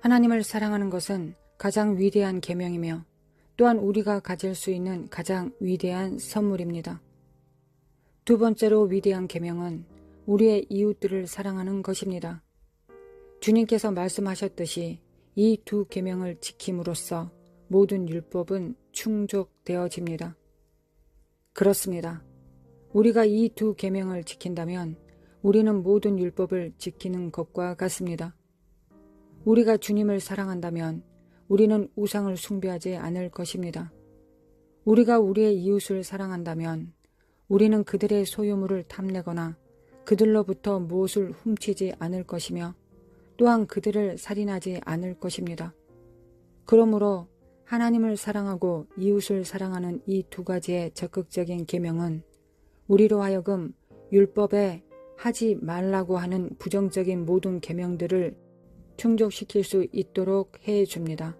하나님을 사랑하는 것은 가장 위대한 계명이며 또한 우리가 가질 수 있는 가장 위대한 선물입니다. 두 번째로 위대한 계명은 우리의 이웃들을 사랑하는 것입니다. 주님께서 말씀하셨듯이 이 두 계명을 지킴으로써 모든 율법은 충족되어집니다. 그렇습니다. 우리가 이 두 계명을 지킨다면 우리는 모든 율법을 지키는 것과 같습니다. 우리가 주님을 사랑한다면 우리는 우상을 숭배하지 않을 것입니다. 우리가 우리의 이웃을 사랑한다면 우리는 그들의 소유물을 탐내거나 그들로부터 무엇을 훔치지 않을 것이며 또한 그들을 살인하지 않을 것입니다. 그러므로 하나님을 사랑하고 이웃을 사랑하는 이 두 가지의 적극적인 계명은 우리로 하여금 율법에 하지 말라고 하는 부정적인 모든 계명들을 충족시킬 수 있도록 해 줍니다.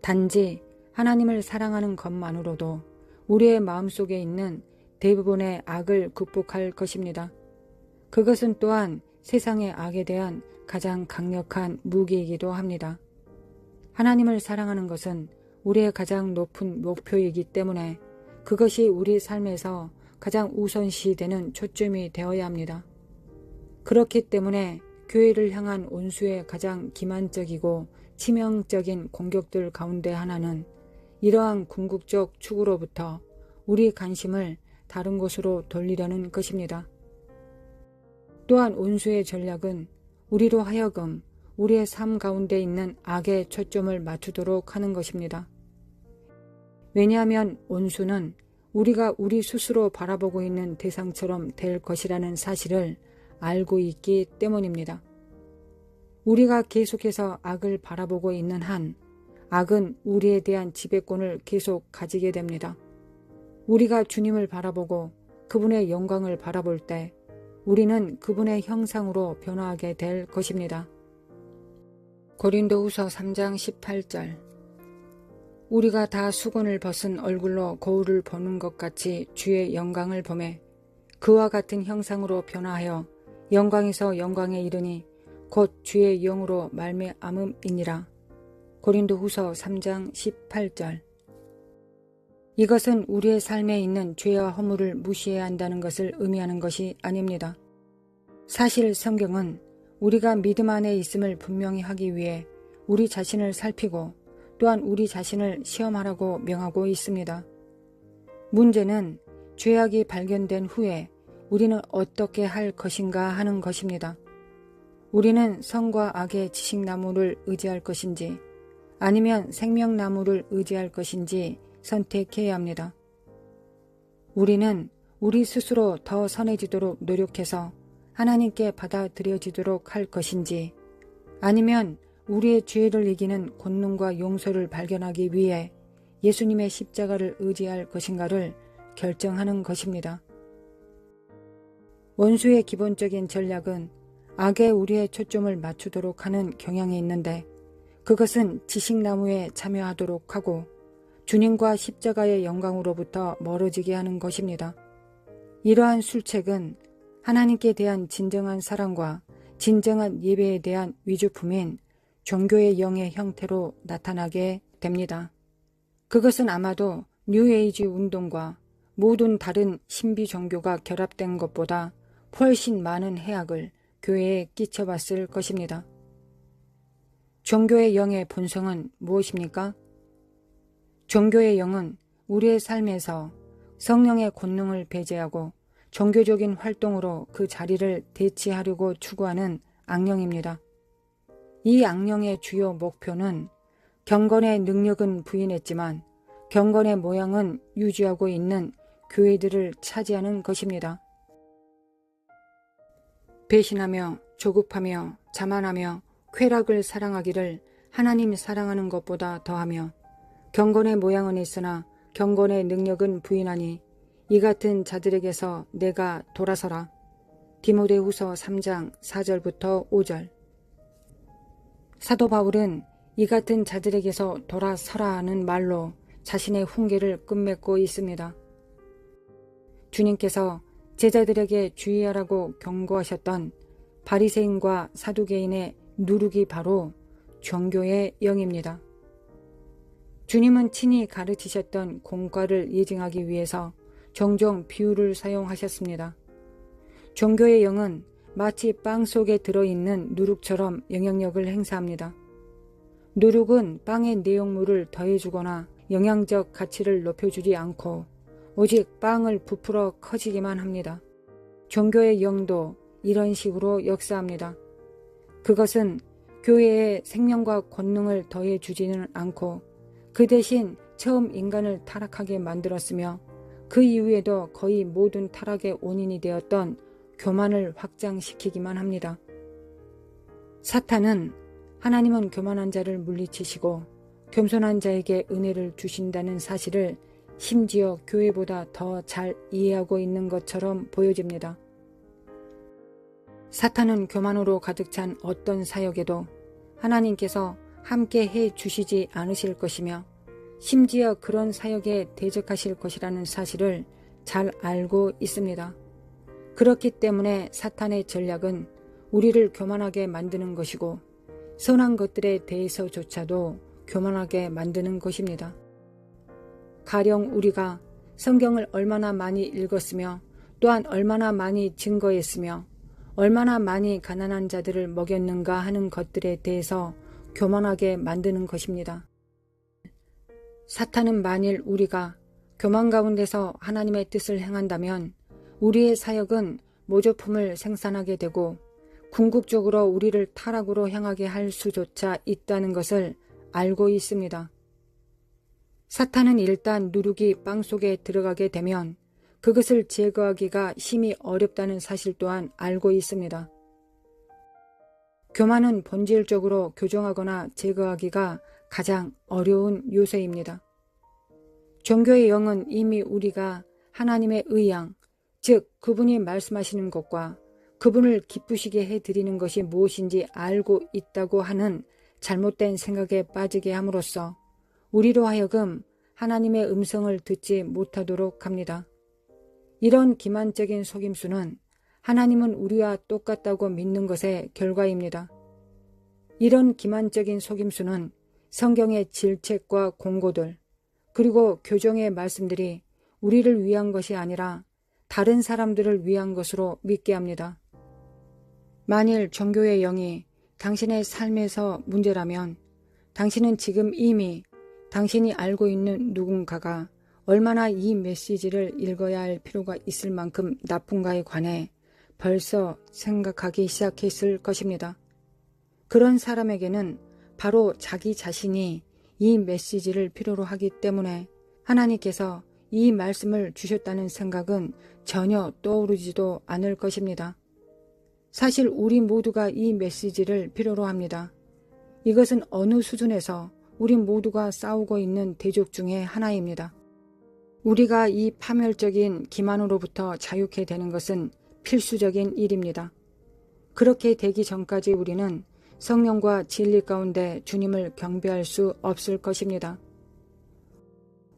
단지 하나님을 사랑하는 것만으로도 우리의 마음속에 있는 대부분의 악을 극복할 것입니다. 그것은 또한 세상의 악에 대한 가장 강력한 무기이기도 합니다. 하나님을 사랑하는 것은 우리의 가장 높은 목표이기 때문에 그것이 우리 삶에서 가장 우선시 되는 초점이 되어야 합니다. 그렇기 때문에 교회를 향한 온수의 가장 기만적이고 치명적인 공격들 가운데 하나는 이러한 궁극적 축으로부터 우리 관심을 다른 곳으로 돌리려는 것입니다. 또한 온수의 전략은 우리로 하여금 우리의 삶 가운데 있는 악에 초점을 맞추도록 하는 것입니다. 왜냐하면 온수는 우리가 우리 스스로 바라보고 있는 대상처럼 될 것이라는 사실을 알고 있기 때문입니다. 우리가 계속해서 악을 바라보고 있는 한 악은 우리에 대한 지배권을 계속 가지게 됩니다. 우리가 주님을 바라보고 그분의 영광을 바라볼 때 우리는 그분의 형상으로 변화하게 될 것입니다. 고린도 후서 3장 18절 우리가 다 수건을 벗은 얼굴로 거울을 보는 것 같이 주의 영광을 보매 그와 같은 형상으로 변화하여 영광에서 영광에 이르니 곧 주의 영으로 말미암음이니라. 고린도 후서 3장 18절 이것은 우리의 삶에 있는 죄와 허물을 무시해야 한다는 것을 의미하는 것이 아닙니다. 사실 성경은 우리가 믿음 안에 있음을 분명히 하기 위해 우리 자신을 살피고 또한 우리 자신을 시험하라고 명하고 있습니다. 문제는 죄악이 발견된 후에 우리는 어떻게 할 것인가 하는 것입니다. 우리는 성과 악의 지식나무를 의지할 것인지 아니면 생명나무를 의지할 것인지 선택해야 합니다. 우리는 우리 스스로 더 선해지도록 노력해서 하나님께 받아들여지도록 할 것인지 아니면 우리의 죄를 이기는 권능과 용서를 발견하기 위해 예수님의 십자가를 의지할 것인가를 결정하는 것입니다. 원수의 기본적인 전략은 악에 우리의 초점을 맞추도록 하는 경향이 있는데 그것은 지식나무에 참여하도록 하고 주님과 십자가의 영광으로부터 멀어지게 하는 것입니다. 이러한 술책은 하나님께 대한 진정한 사랑과 진정한 예배에 대한 위주품인 종교의 영의 형태로 나타나게 됩니다. 그것은 아마도 뉴에이지 운동과 모든 다른 신비 종교가 결합된 것보다 훨씬 많은 해악을 교회에 끼쳐봤을 것입니다. 종교의 영의 본성은 무엇입니까? 종교의 영은 우리의 삶에서 성령의 권능을 배제하고 종교적인 활동으로 그 자리를 대체하려고 추구하는 악령입니다. 이 악령의 주요 목표는 경건의 능력은 부인했지만 경건의 모양은 유지하고 있는 교회들을 차지하는 것입니다. 배신하며 조급하며 자만하며 쾌락을 사랑하기를 하나님 사랑하는 것보다 더하며 경건의 모양은 있으나 경건의 능력은 부인하니 이 같은 자들에게서 내가 돌아서라. 디모데후서 3장 4절부터 5절 사도 바울은 이 같은 자들에게서 돌아서라 하는 말로 자신의 훈계를 끝맺고 있습니다. 주님께서 제자들에게 주의하라고 경고하셨던 바리새인과 사두개인의 누룩이 바로 종교의 영입니다. 주님은 친히 가르치셨던 공과를 예증하기 위해서 종종 비유를 사용하셨습니다. 종교의 영은 마치 빵 속에 들어있는 누룩처럼 영향력을 행사합니다. 누룩은 빵의 내용물을 더해주거나 영양적 가치를 높여주지 않고 오직 빵을 부풀어 커지기만 합니다. 종교의 영도 이런 식으로 역사합니다. 그것은 교회에 생명과 권능을 더해 주지는 않고 그 대신 처음 인간을 타락하게 만들었으며 그 이후에도 거의 모든 타락의 원인이 되었던 교만을 확장시키기만 합니다. 사탄은 하나님은 교만한 자를 물리치시고 겸손한 자에게 은혜를 주신다는 사실을 심지어 교회보다 더 잘 이해하고 있는 것처럼 보여집니다. 사탄은 교만으로 가득 찬 어떤 사역에도 하나님께서 함께 해 주시지 않으실 것이며 심지어 그런 사역에 대적하실 것이라는 사실을 잘 알고 있습니다. 그렇기 때문에 사탄의 전략은 우리를 교만하게 만드는 것이고 선한 것들에 대해서조차도 교만하게 만드는 것입니다. 가령 우리가 성경을 얼마나 많이 읽었으며 또한 얼마나 많이 증거했으며 얼마나 많이 가난한 자들을 먹였는가 하는 것들에 대해서 교만하게 만드는 것입니다. 사탄은 만일 우리가 교만 가운데서 하나님의 뜻을 행한다면 우리의 사역은 모조품을 생산하게 되고 궁극적으로 우리를 타락으로 향하게 할 수조차 있다는 것을 알고 있습니다. 사탄은 일단 누룩이 빵 속에 들어가게 되면 그것을 제거하기가 심히 어렵다는 사실 또한 알고 있습니다. 교만은 본질적으로 교정하거나 제거하기가 가장 어려운 요소입니다. 종교의 영은 이미 우리가 하나님의 의양, 즉 그분이 말씀하시는 것과 그분을 기쁘시게 해드리는 것이 무엇인지 알고 있다고 하는 잘못된 생각에 빠지게 함으로써 우리로 하여금 하나님의 음성을 듣지 못하도록 합니다. 이런 기만적인 속임수는 하나님은 우리와 똑같다고 믿는 것의 결과입니다. 이런 기만적인 속임수는 성경의 질책과 공고들, 그리고 교정의 말씀들이 우리를 위한 것이 아니라 다른 사람들을 위한 것으로 믿게 합니다. 만일 종교의 영이 당신의 삶에서 문제라면 당신은 지금 이미 당신이 알고 있는 누군가가 얼마나 이 메시지를 읽어야 할 필요가 있을 만큼 나쁜가에 관해 벌써 생각하기 시작했을 것입니다. 그런 사람에게는 바로 자기 자신이 이 메시지를 필요로 하기 때문에 하나님께서 이 말씀을 주셨다는 생각은 전혀 떠오르지도 않을 것입니다. 사실 우리 모두가 이 메시지를 필요로 합니다. 이것은 어느 수준에서 우리 모두가 싸우고 있는 대적 중의 하나입니다. 우리가 이 파멸적인 기만으로부터 자유케 되는 것은 필수적인 일입니다. 그렇게 되기 전까지 우리는 성령과 진리 가운데 주님을 경배할 수 없을 것입니다.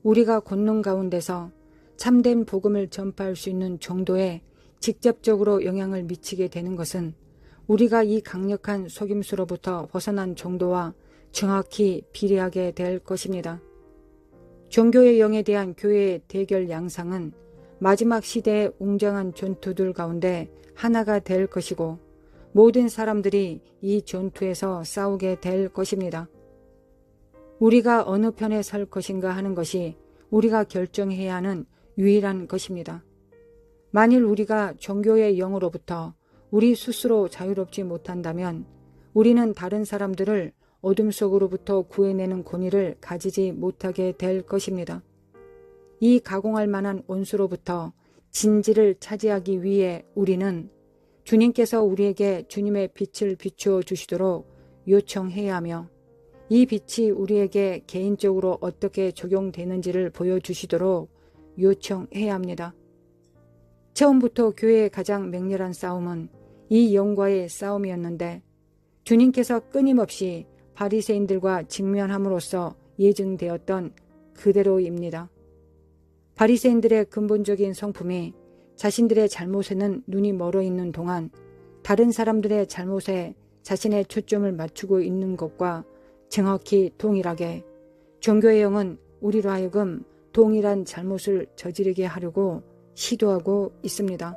우리가 권능 가운데서 참된 복음을 전파할 수 있는 정도의 직접적으로 영향을 미치게 되는 것은 우리가 이 강력한 속임수로부터 벗어난 정도와 정확히 비례하게 될 것입니다. 종교의 영에 대한 교회의 대결 양상은 마지막 시대의 웅장한 전투들 가운데 하나가 될 것이고 모든 사람들이 이 전투에서 싸우게 될 것입니다. 우리가 어느 편에 설 것인가 하는 것이 우리가 결정해야 하는 유일한 것입니다. 만일 우리가 종교의 영으로부터 우리 스스로 자유롭지 못한다면 우리는 다른 사람들을 어둠 속으로부터 구해내는 권위를 가지지 못하게 될 것입니다. 이 가공할 만한 온수로부터 진지를 차지하기 위해 우리는 주님께서 우리에게 주님의 빛을 비추어 주시도록 요청해야 하며 이 빛이 우리에게 개인적으로 어떻게 적용되는지를 보여주시도록 요청해야 합니다. 처음부터 교회의 가장 맹렬한 싸움은 이 영과의 싸움이었는데 주님께서 끊임없이 바리새인들과 직면함으로써 예증되었던 그대로입니다. 바리새인들의 근본적인 성품이 자신들의 잘못에는 눈이 멀어 있는 동안 다른 사람들의 잘못에 자신의 초점을 맞추고 있는 것과 정확히 동일하게 종교의 영은 우리로 하여금 동일한 잘못을 저지르게 하려고 시도하고 있습니다.